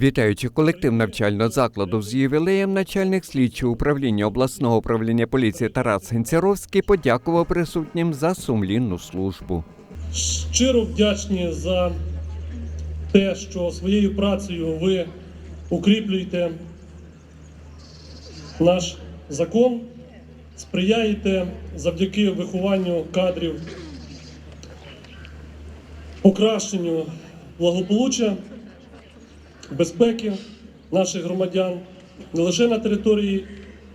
Вітаючи колектив навчального закладу з ювілеєм, начальник слідчого управління обласного управління поліції Тарас Генцяровський подякував присутнім за сумлінну службу. Щиро вдячні за те, що своєю працею ви укріплюєте наш закон, сприяєте завдяки вихованню кадрів, покращенню благополуччя, безпеки наших громадян не лише на території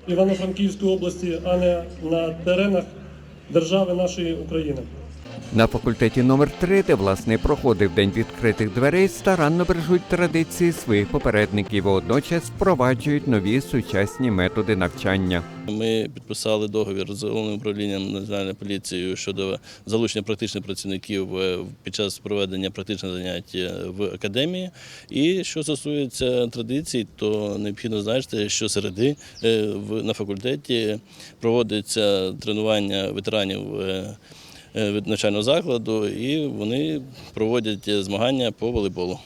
Івано-Франківської області, а не на теренах держави нашої України. На факультеті номер 3 де власне проходив день відкритих дверей, старанно бережуть традиції своїх попередників, водночас впроваджують нові сучасні методи навчання. Ми підписали договір з головним управлінням національної поліції щодо залучення практичних працівників е, під час проведення практичних занять е, в академії. І що стосується традицій, то необхідно знаєте, що середи е, на факультеті проводиться тренування ветеранів. Е, від навчального закладу, і вони проводять е, змагання по волейболу.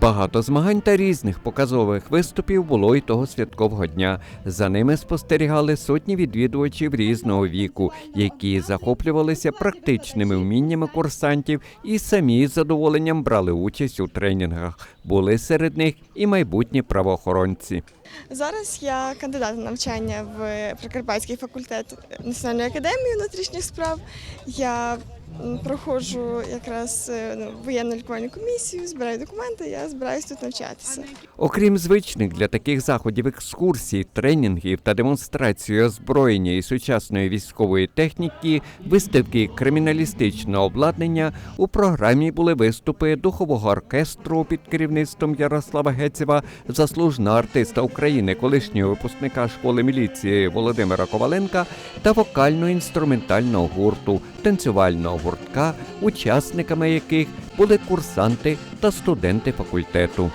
Багато змагань та різних показових виступів було й того святкового дня. За ними спостерігали сотні відвідувачів різного віку, які захоплювалися практичними вміннями курсантів і самі з задоволенням брали участь у тренінгах. Були серед них і майбутні правоохоронці. Зараз я кандидат на навчання в Прикарпатський факультет Національної академії внутрішніх справ. Я проходжу якраз е, ну, воєнну лікувальну комісію, збираю документи, я збираюсь тут навчатися. Окрім звичних для таких заходів екскурсій, тренінгів та демонстрації озброєння і сучасної військової техніки, виставки криміналістичного обладнання, у програмі були виступи духового оркестру під керівництвом Ярослава Гецева, заслуженого артиста України, колишнього випускника школи міліції Володимира Коваленка та вокально-інструментального гурту, танцювального гуртка, учасниками яких були курсанти та студенти факультету.